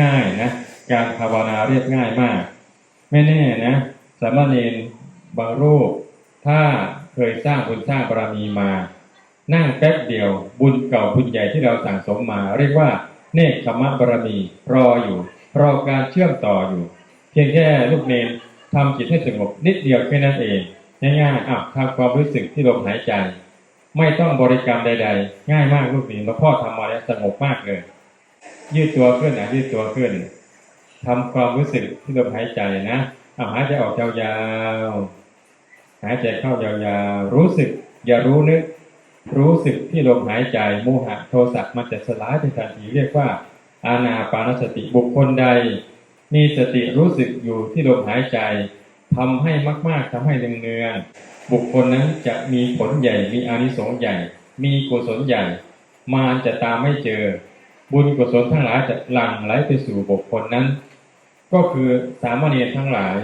ง่ายๆนะการภาวนาเรียบง่ายมาก ไม่แน่นะสามเณรบางรูปถ้าเคยสร้างบุญสร้างบารมีมา นั่งแป๊บเดียวบุญเก่าบุญใหญ่ที่เราสั่งสมมา เรียกว่าเนคขมะบารมีรออยู่รอการเชื่อมต่ออยู่ เพียงแค่ลูกเนรทำจิตให้สงบนิดเดียวแค่นั้นเองง่ายๆอะทำความรู้สึกที่ลมหายใจ ไม่ต้องบริกรรมใด ๆ ง่ายมากลูกนี้หลวงพ่อทำมาแล้วสงบมากเลย ยืดตัวขึ้นนะยืดตัวขึ้นทำความรู้สึกที่ลมหายใจนะเอาหายใจออกยาวๆหายใจเข้ายาวๆรู้สึก อย่ารู้นึกรู้สึกที่ลมหายใจโมหะโทสะมันจะสลายไปทันทีเรียกว่า อานาปานสติบุคคลใด มีสติรู้สึกอยู่ที่ลมหายใจทำให้มาก ๆทำให้เนืองๆบุคคลนั้นจะมีผลใหญ่มีอานิสงส์ใหญ่ มีกุศลใหญ่ มารจะตามไม่เจอ บุญกุศลทั้งหลายจะหลั่งไหลไปสู่บุคคลนั้น ก็คือสามเณรทั้งหลาย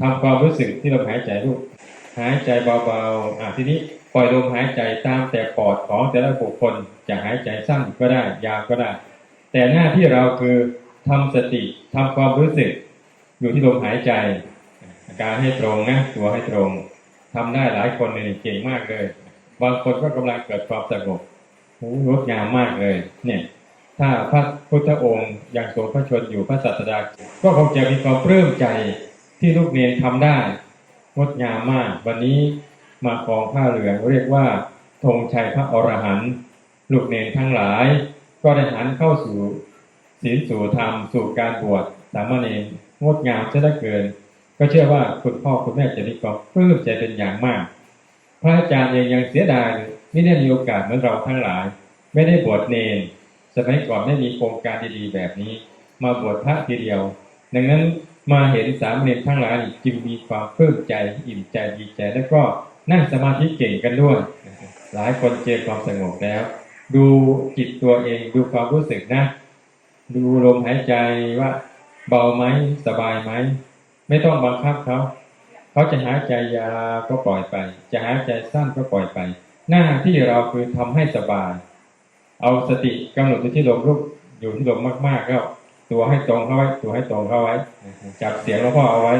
ทำความรู้สึกที่ลมหายใจลูกหายใจเบาๆอะทีนี้ปล่อยลมหายใจตามแต่ปอดของแต่ละบุคคลจะหายใจสั้นก็ได้ ยาวก็ได้ แต่หน้าที่เราคือทำสติทำความรู้สึก อยู่ที่ลมหายใจการให้ตรงนะตัวให้ตรงทำได้หลายคนเลยเก่งมากเลย บางคนก็กำลังเกิดความสงบโอ้งดงามมากเลย เนี่ย ถ้าพระพุทธองค์ยังทรงพระชนอยู่พระศาสดา ก็คงจะมีความปลื้มใจที่ลูกเนรทำได้งดงามมาก วันนี้มาคองผ้าเหลืองเรียกว่าธงชัยพระอรหันต์ลูกเนรทั้งหลาย ก็ได้หันเข้าสู่ศีลสู่ธรรมสู่การบวชสามเณรงดงามเสียเหลือเกิน ก็เชื่อว่าคุณพ่อคุณแม่จะมีความปลื้มใจเป็นอย่างมาก พระอาจารย์เองยังเสียดายไม่ได้มีโอกาสเหมือนเราทั้งหลาย ไม่ได้บวชเนร สมัยก่อนไม่มีโครงการดีๆ แบบนี้ มาบวชพระทีเดียว ดังนั้นมาเห็นสามเณรทั้งหลายจึงมีความปลื้มใจอิ่มใจดีใจ แล้วก็นั่งสมาธิเก่งกันด้วย หลายคนเจอความสงบแล้ว ดูจิตตัวเองดูความรู้สึกนะ ดูลมหายใจว่า เบาไหมสบายไหมไม่ต้องบังคับเขาเขาจะหายใจยาวก็ปล่อยไป จะหายใจสั้นก็ปล่อยไป หน้าที่เราคือทำให้สบาย เอาสติกำหนดอยู่ที่ลมรูปอยู่ที่ลมมากๆก็ตัวให้ตรงเข้าไว้ ตัวให้ตรงเข้าไว้ จับเสียงหลวงพ่อเอาไว้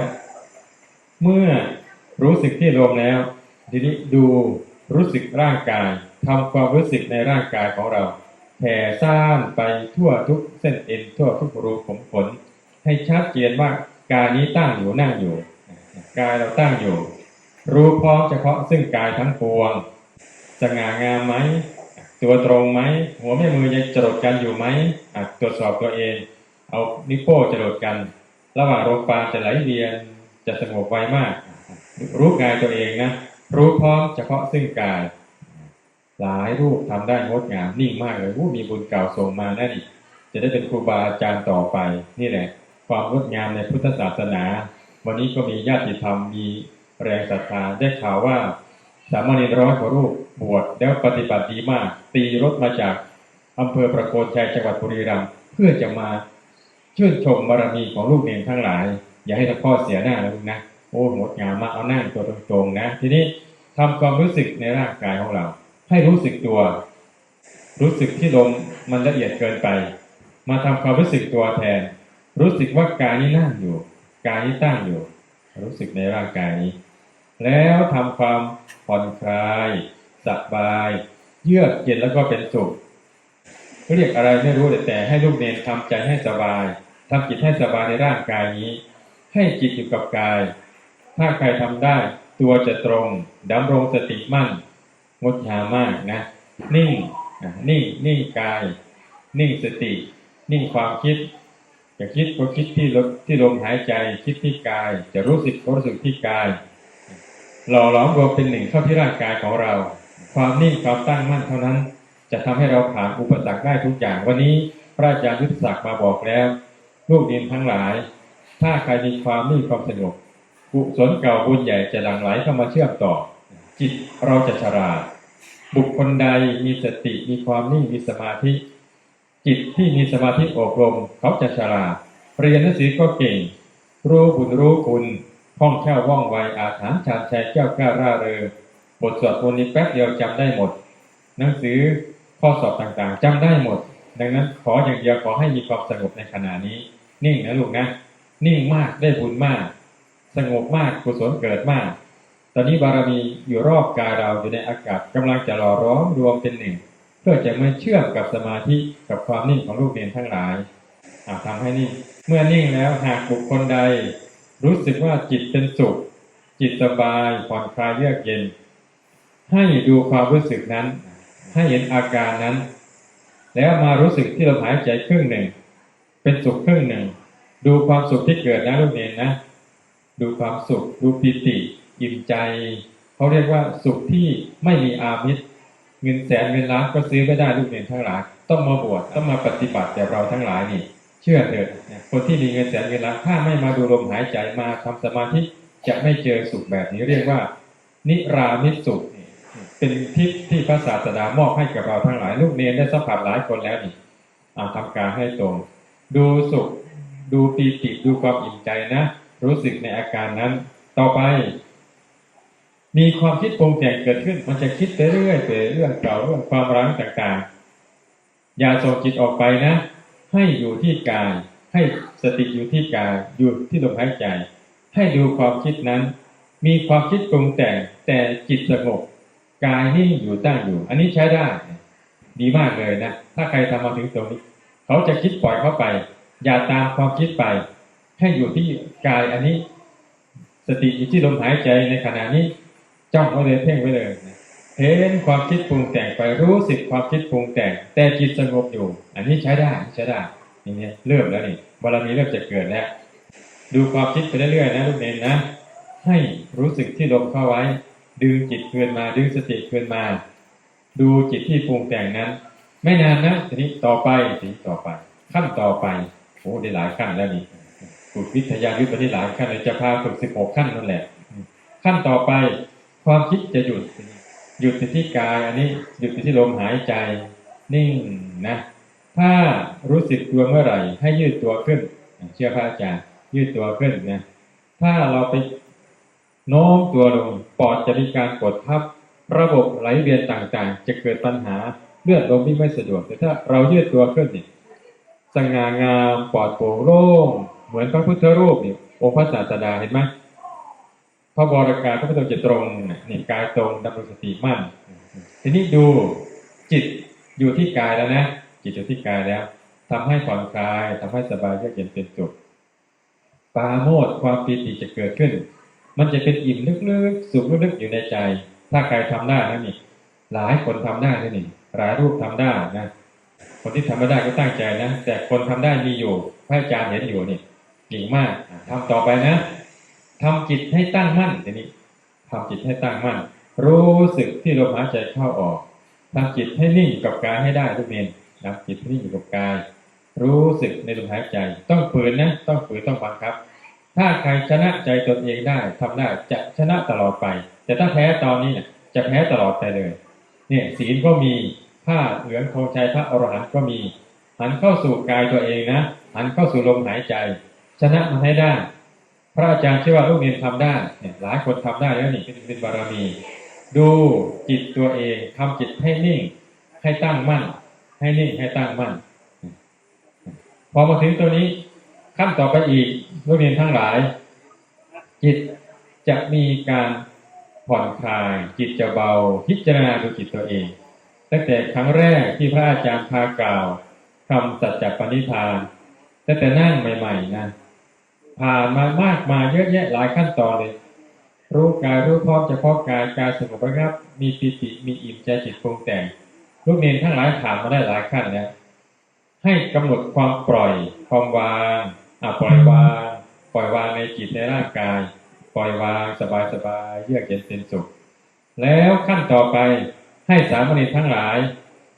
เมื่อรู้สึกที่ลมแล้ว ทีนี้ดูรู้สึกร่างกายทำความรู้สึกในร่างกายของเราแผ่ซ่านไปทั่วทุกเส้นเอ็นทั่วทุกรูขุมขนให้ชัดเจนว่ากายนี้ตั้งอยู่นั่งอยู่กายเราตั้งอยู่ รู้พร้อมเฉพาะซึ่งกายทั้งปวงสง่างามไหม ตัวตรงไหมหัวแม่มือยังจรดกันอยู่ไหมอะตรวจสอบตัวเอง เอานิ้วโป้งจรดกัน ระหว่างโรคปานจะไหลเวียนจะสงบไวมาก รู้กายตัวเองนะรู้พร้อมเฉพาะซึ่งกาย หลายรูปทำได้งดงามนิ่งมากเลยวู้มีบุญเก่าส่งมาแน่นอีกจะได้เป็นครูบาอาจารย์ต่อไปนี่แหละ ความงดงามในพุทธศาสนา วันนี้ก็มีญาติธรรมมีแรงศรัทธาได้ข่าวว่า สามเณรร้อยกว่ารูปบวชแล้วปฏิบัติดีมาก ตีรถมาจากอำเภอประโคนชัยจังหวัดบุรีรัมย์เพื่อจะมาชื่นชมบารมีของลูกเนรทั้งหลาย อย่าให้ท่านพ่อเสียหน้านะลูกนะโอ้งดงามมากเอาหน้าตัวตรงๆนะ ทีนี้ทำความรู้สึกในร่างกายของเรา ให้รู้สึกตัว รู้สึกที่ลมมันละเอียดเกินไป มาทำความรู้สึกตัวแทน รู้สึกว่ากายนี้นั่งอยู่ กายนี้ตั้งอยู่ รู้สึกในร่างกายนี้ แล้วทำความผ่อนคลายสบาย เยือกเย็นแล้วก็เป็นสุขเรียกอะไรไม่รู้แต่ให้ลูกเนรทำใจให้สบายทำจิตให้สบายในร่างกายนี้ ให้จิตอยู่กับกาย ถ้าใครทำได้ ตัวจะตรงดำรงสติมั่นงดงามมากนะ นิ่งนิ่งนิ่งกาย นิ่งสติ นิ่งความคิดจะคิดก็คิดที่ลมที่ลมหายใจคิดที่กาย จะรู้สึกก็รู้สึกที่กาย หล่อหลอมรวมเป็นหนึ่งเข้าที่ร่างกายของเรา ความนิ่งความตั้งมั่นเท่านั้น จะทำให้เราผ่านอุปสรรคได้ทุกอย่าง วันนี้พระอาจารย์ยุทธศักดิ์มาบอกแล้ว ลูกดินทั้งหลาย ถ้าใครมีความนิ่งความสงบกุศลเก่าบุญใหญ่จะหลั่งไหลเข้ามาเชื่อมต่อ จิตเราจะฉลาดบุคคลใดมีสติมีความนิ่งมีสมาธิ จิตที่มีสมาธิอบรมเขาจะฉลาดเรียนหนังสือก็เก่ง รู้บุญรู้คุณ คล่องแคล่วว่องไวอาถรรพ์ชาญชัยแก้วกล้าร่าเริงบทสวดมนต์นี้แป๊บเดียวจำได้หมด หนังสือข้อสอบต่างๆจำได้หมด ดังนั้นขออย่างเดียวขอให้มีความสงบในขณะนี้ นิ่งนะลูกนะนิ่งมากได้บุญมาก สงบมากกุศลเกิดมาก ตอนนี้บารมีอยู่รอบกายเราอยู่ในอากาศกำลังจะหล่อร้อมรวมเป็นหนึ่ง เพื่อจะมาเชื่อมกับสมาธิกับความนิ่งของลูกเรียนทั้งหลายอ่าทำให้นิ่งเมื่อนิ่งแล้วหากบุคคลใด รู้สึกว่าจิตเป็นสุข จิตสบายผ่อนคลายเยือกเย็น ให้ดูความรู้สึกนั้น ให้เห็นอาการนั้น แล้วมารู้สึกที่ลมหายใจครึ่งหนึ่ง เป็นสุขครึ่งหนึ่ง ดูความสุขที่เกิดนะลูกเนนนะ ดูความสุข ดูปิติอิ่มใจเขาเรียกว่าสุขที่ไม่มีอามิตรเงินแสนเงินล้านก็ซื้อไม่ได้ลูกเนนทั้งหลายต้องมาบวชต้องมาปฏิบัติแต่เราทั้งหลายนี่ เชื่อเถิดคนที่มีเงินแสนเงินล้านถ้าไม่มาดูลมหายใจมาทำสมาธิจะไม่เจอสุขแบบนี้เรียกว่า นิรามิตสุขเป็นทิศที่พระศาสดามอบให้กับเราทั้งหลาย ลูกเนนได้สัมผัสหลายคนแล้วนี่อาทำการให้ตรง ดูสุข ดูปีติดูความอิ่มใจนะ รู้สึกในอาการนั้น ต่อไป มีความคิดปรุงแต่งเกิดขึ้น มันจะคิดไปเรื่อยไปเรื่องเก่าเรื่องความรังต่างๆ อย่าส่งจิตออกไปนะ ให้อยู่ที่กาย ให้สติอยู่ที่กายอยู่ที่ลมหายใจ ให้ดูความคิดนั้น มีความคิดปรุงแต่งแต่จิตสงบกายนิ่งอยู่ตั้งอยู่ อันนี้ใช้ได้ ดีมากเลยนะ ถ้าใครทำมาถึงตรงนี้ เขาจะคิดปล่อยเข้าไป อย่าตามความคิดไป ให้อยู่ที่กายอันนี้ สติอยู่ที่ลมหายใจในขณะนี้จ้องไว้เลยเพ่งไว้เลยนะ เห็นความคิดปรุงแต่งไปรู้สึกความคิดปรุงแต่ง แต่จิตสงบอยู่ อันนี้ใช้ได้ใช้ได้นี่เนี่ยเริ่มแล้วนี่บารมีเริ่มจะเกิดแล้วดูความคิดไปเรื่อยๆนะลูกเนนนะ ให้รู้สึกที่ลมเข้าไว้ ดึงจิตเคลื่อนมาดึงสติเคลื่อนมา ดูจิตที่ปรุงแต่งนั้น ไม่นานนะทีนี้ต่อไปทีนี้ต่อไป ขั้นต่อไปโอ้ได้หลายขั้นแล้วนี่ฝึกวิทยายุทธไปได้หลายขั้นเลยจะพาฝึกสิบหกขั้นนั่นแหละ ขั้นต่อไปความคิดจะหยุด หยุดที่กายอันนี้หยุดที่ลมหายใจ นิ่งนะ ถ้ารู้สึกตัวเมื่อไหร่ ให้ยืดตัวขึ้น เชื่อพระอาจารย์ยืดตัวขึ้นนะ ถ้าเราไปโน้มตัวลงปอดจะมีการกดทับ ระบบไหลเวียนต่างๆ จะเกิดปัญหาเลือดลมที่ไม่สะดวก แต่ถ้าเรายืดตัวขึ้นนี่สง่างามปอดโปร่งโล่งเหมือนพระพุทธรูปนี่องค์พระศาสดาเห็นไหม พระบรากายพระพุทธองค์จะตรงนี่กายตรงดำรงสติมั่น ทีนี้ดูจิตอยู่ที่กายแล้วนะ จิตอยู่ที่กายแล้วทำให้ผ่อนคลายทำให้สบายเยือกเย็นเป็นสุขปาโมดความปีติจะเกิดขึ้น มันจะเป็นอิ่มลึกๆสุขลึกๆอยู่ในใจ ถ้าใครทำได้นะนี่หลายคนทำได้นะนี่หลายรูปทำได้นะคนที่ทำไม่ได้ก็ตั้งใจนะ แต่คนทำได้มีอยู่พระอาจารย์เห็นอยู่นี่เก่งมากอะทำต่อไปนะ ทำจิตให้ตั้งมั่นทีนี้ทำจิตให้ตั้งมั่น รู้สึกที่ลมหายใจเข้าออกทำจิตให้นิ่งกับกายให้ได้ทุกเมนนะจิตให้นิ่งอยู่กับกาย รู้สึกในลมหายใจ ต้องฝืนนะต้องฝืนต้องบังคับ ถ้าใครชนะใจตนเองได้ทำได้จะชนะตลอดไป แต่ถ้าแพ้ตอนนี้เนี่ยจะแพ้ตลอดไปเลย เนี่ยศีลก็มีผ้าเหลืองธงชัยพระอรหันต์ก็มี หันเข้าสู่กายตัวเองนะ หันเข้าสู่ลมหายใจ ชนะมันให้ได้ พระอาจารย์เชื่อว่าลูกเรียนทำได้เนี่ยหลายคนทำได้แล้วนี่เป็นบารมี ดูจิตตัวเองทำจิตให้นิ่ง ให้ตั้งมั่น ให้นิ่งให้ตั้งมั่น พอมาถึงตัวนี้ขั้นต่อไปอีกลูกเรียนทั้งหลาย จิตจะมีการผ่อนคลายจิตจะเบา พิจารณาดูจิตตัวเอง ตั้งแต่ครั้งแรกที่พระอาจารย์พากล่าวคำสัจจปณิธานตั้งแต่นั่งใหม่ ๆนะ ผ่านมามากมาเยอะแยะหลายขั้นตอนเลย รู้กายรู้พร้อมเฉพาะกายกายสงบระงับ มีปิติมีอิ่มใจจิตปรุงแต่งลูกเนนทั้งหลายผ่านมาได้หลายขั้นแล้วให้กำหนดความปล่อยความวางอะปล่อยวาง ปล่อยวางในจิตในร่างกาย ปล่อยวางสบายสบายเยือกเย็นเป็นสุข แล้วขั้นต่อไปให้สามเณรทั้งหลาย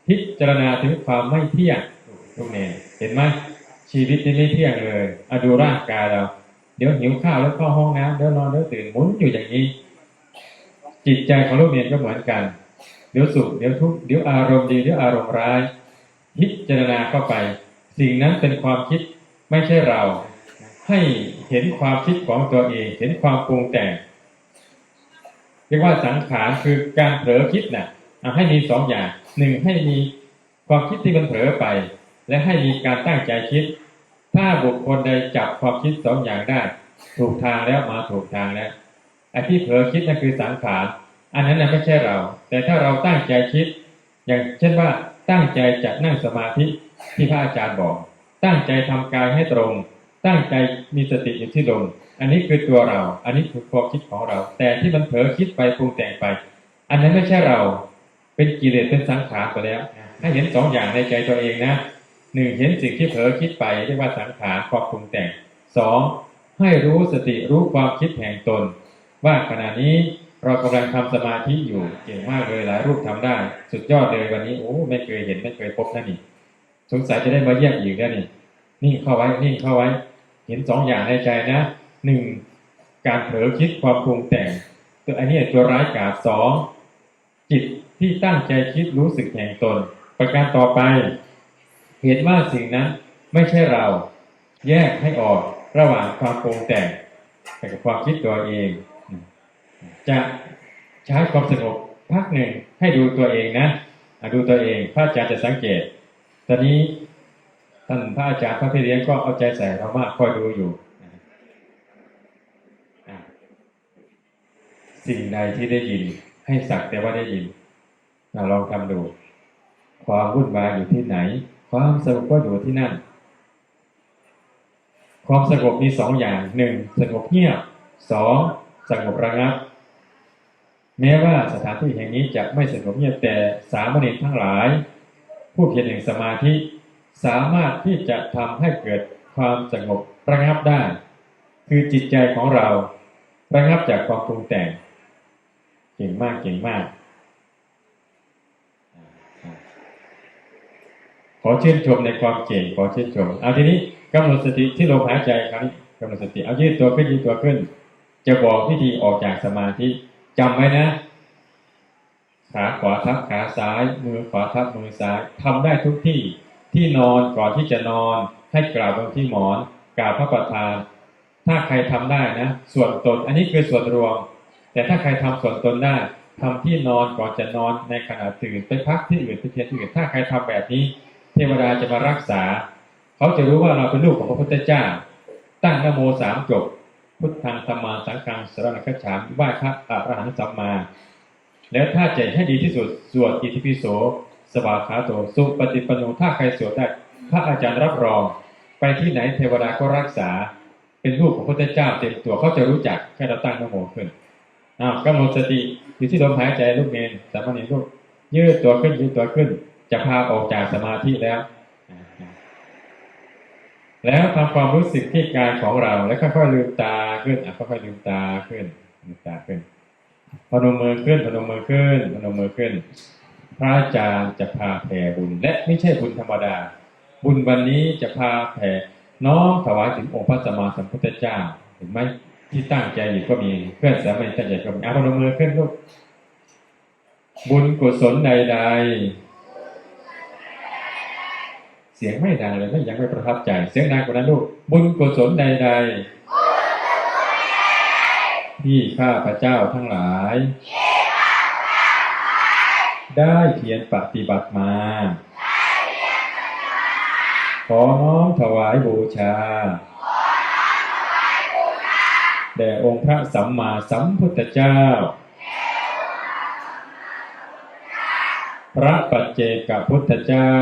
พิจารณาถึงความไม่เที่ยงลูกเนรเห็นไหม ชีวิตนี้ไม่เที่ยงเลยอดูร่างกายเรา เดี๋ยวหิวข้าวแล้วเข้าห้องน้ำเดี๋ยวนอนเดี๋ยวตื่นหมุนอยู่อย่างนี้ จิตใจของลูกเนรก็เหมือนกัน เดี๋ยวสุขเดี๋ยวทุกข์เดี๋ยวอารมณ์ดีเดี๋ยวอารมณ์ร้าย พิจารณาเข้าไป สิ่งนั้นเป็นความคิดไม่ใช่เรา ให้เห็นความคิดของตัวเอง เห็นความปรุงแต่งเรียกว่าสังขารคือการเผลอคิดน่ะให้มีสองอย่างหนึ่งให้มีความคิดที่มันเผลอไป และให้มีการตั้งใจคิด ถ้าบุคคลใดจับความคิดสองอย่างได้ ถูกทางแล้วมาถูกทางแล้วไอ้ที่เผลอคิดนั่นคือสังขารอันนั้นน่ะไม่ใช่เรา แต่ถ้าเราตั้งใจคิด อย่างเช่นว่าตั้งใจจะนั่งสมาธิที่พระอาจารย์บอก ตั้งใจทำกายให้ตรง ตั้งใจมีสติอยู่ที่ลมอันนี้คือตัวเรา อันนี้คือความคิดของเรา แต่ที่มันเผลอคิดไปปรุงแต่งไป อันนั้นไม่ใช่เรา เป็นกิเลสเป็นสังขารไปแล้ว ให้เห็นสองอย่างในใจตัวเองนะ หนึ่งเห็นสิ่งที่เผลอคิดไปเรียกว่าสังขารความปรุงแต่งสองให้รู้สติรู้ความคิดแห่งตน ว่าขณะนี้เรากำลังทำสมาธิอยู่เก่งมากเลยหลายรูปทำได้ สุดยอดเลยวันนี้โอ้ไม่เคยเห็นไม่เคยพบนั่นนี่สงสัยจะได้มาเยี่ยมอีกแล้วนี่นิ่งเข้าไว้นิ่งเข้าไว้ เห็นสองอย่างในใจนะหนึ่งการเผลอคิดความปรุงแต่ง ตัวอันนี้ตัวร้ายกาจสองจิตที่ตั้งใจคิดรู้สึกแห่งตน ประการต่อไป เห็นว่าสิ่งนั้นไม่ใช่เรา แยกให้ออกระหว่างความปรุงแต่งกับความคิดตัวเอง จะใช้ความสงบพักหนึ่งให้ดูตัวเองนะดูตัวเองพระอาจารย์จะสังเกต ตอนนี้ท่านพระอาจารย์พระพี่เลี้ยงก็เอาใจใส่เรามากคอยดูอยู่ สิ่งใดที่ได้ยินให้สักแต่ว่าได้ยินลองทำดู ความวุ่นวายอยู่ที่ไหน ความสงบก็อยู่ที่นั่น ความสงบมีสองอย่างหนึ่งสงบเงียบสองสงบระงับ แม้ว่าสถานที่แห่งนี้จะไม่สงบเงียบแต่สามเณรทั้งหลาย ผู้เพียรแห่งสมาธิสามารถที่จะทำให้เกิดความสงบระงับได้ คือจิตใจของเราระงับจากความปรุงแต่งเก่งมากเก่งมาก อชื่นชมในความเก่งขอชื่นชม เอาทีนี้กำหนดสติที่ลมหายใจครั้งนี้กำหนดสติเอายืดตัวขึ้นยืดตัวขึ้น จะบอกวิธีออกจากสมาธิจำไว้นะ ขาขวาทับขาซ้าย มือขวาทับมือซ้ายทำได้ทุกที่ที่นอนก่อนที่จะนอน ให้กราบบนที่หมอนกราบพระประธาน ถ้าใครทำได้นะ ส่วนตนอันนี้คือส่วนรวม แต่ถ้าใครทำส่วนตนได้ทำที่นอนก่อนจะนอนในขณะตื่นไปพักที่อื่นไปเพียรที่อื่นถ้าใครทำแบบนี้ เทวดาจะมารักษา เขาจะรู้ว่าเราเป็นลูกของพระพุทธเจ้า ตั้งนโมสามจบ พุทธังธรรมาสังฆังสรณคัจฉามิไหว้พระอรหันต์สัมมา แล้วถ้าใจให้ดีที่สุดสวดอิติปิโสสวาขาโตสุปฏิปนโนถ้าใครสวดได้พระอาจารย์รับรอง ไปที่ไหนเทวดาก็รักษา เป็นลูกของพระพุทธเจ้าเต็มตัวเขาจะรู้จักแค่เราตั้งนโมขึ้นอ้าวกำหนดสติอยู่ที่ลมหายใจลูกเมนสามเณรลูกยืดตัวขึ้นยืดตัวขึ้น จะพาออกจากสมาธิแล้ว แล้วทำความรู้สึกที่กายของเรา แล้วค่อยๆลืมตาขึ้นอะค่อยๆลืมตาขึ้นลืมตาขึ้นพนมมือขึ้นพนมมือขึ้นพนมมือขึ้น พระอาจารย์จะพาแผ่บุญ และไม่ใช่บุญธรรมดา บุญวันนี้จะพาแผ่น้อมถวายถึงองค์พระสัมมาสัมพุทธเจ้าเห็นไหมที่ตั้งใจอยู่ก็มีเพื่อนสามัญตั้งใจก็มีเอาพนมมือขึ้นลูกบุญกุศลใด ๆ เสียงไม่ดังเลยไม่ยังไม่ประทับใจ เสียงดังกว่านั้นลูกบุญกุศลใดๆที่ข้าพระเจ้าทั้งหลาย ได้เพียรปฏิบัติมา ขอน้อมถวายบูชาแด่องค์พระสัมมาสัมพุทธเจ้า พระปัจเจกพุทธเจ้า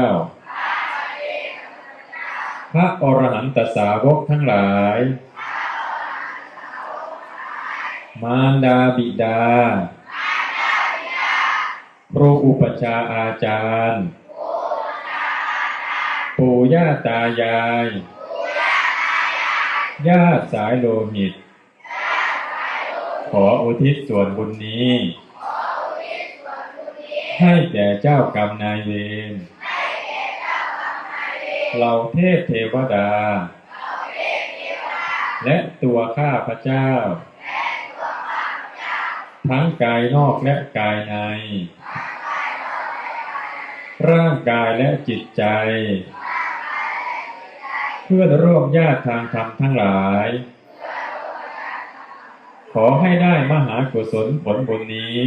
พระอรหันตสาวกทั้งหลาย มารดาบิดา ครูอุปชฌาย์อาจารย์ ปู่ย่าตายาย ญาติสายโลหิต ขออุทิศส่วนบุญนี้ ให้แก่เจ้ากรรมนายเวร เราเทพเทวดา และตัวข้าพระเจ้า ทั้งกายนอกและกายใน ร่างกายและจิตใจ เพื่อนร่วมญาติทางธรรมทั้งหลาย ขอให้ได้มหากุศลผลบุญนี้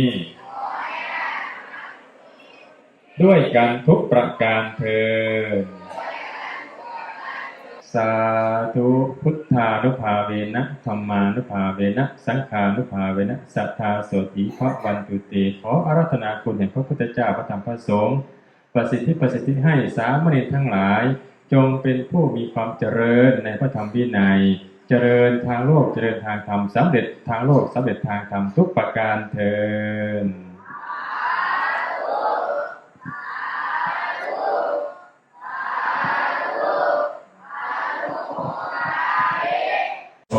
ด้วยกันทุกประการเธอญ สาธุพุทธานุภาเวนะธรรมานุภาเวนะ สังฆานุภาเวนะสัทธาโสติพระวันตุเตขออารัธนาคุณแห่งพระพุทธเจ้าพระธรรมพระสงฆ์ประสิทธิประสิทธิให้สามเณรทั้งหลาย จงเป็นผู้มีความเจริญในพระธรรมวินัย เจริญทางโลกเจริญทางธรรมสำเร็จทางโลกสำเร็จทางธรรมทุกประการเทิน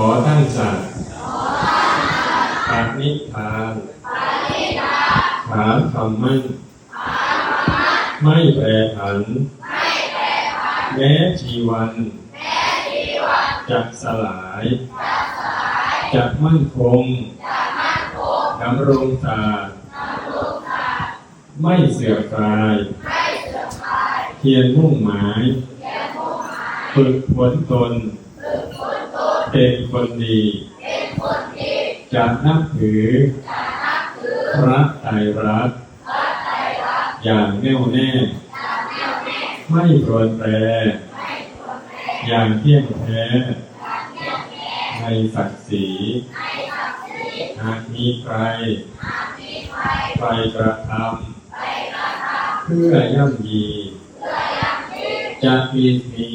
ขอตั้งสัตย์ปานิพานหาคำมั่นไม่แปรผัน แม้ชีวันจะสลายจะมั่นคงดำรงศาสตร์ไม่เสื่อมคลาย เทียนมุ่งหมาย ฝึกฝนตน เป็นคนดีจะนับถือพระไตรรัตน์อย่างแน่วแน่ไม่โปรนแปรอย่างเที่ยงแท้ในศักดิ์ศรีหากมีใครไปกระทำเพื่อย่ำยีจะมีหนี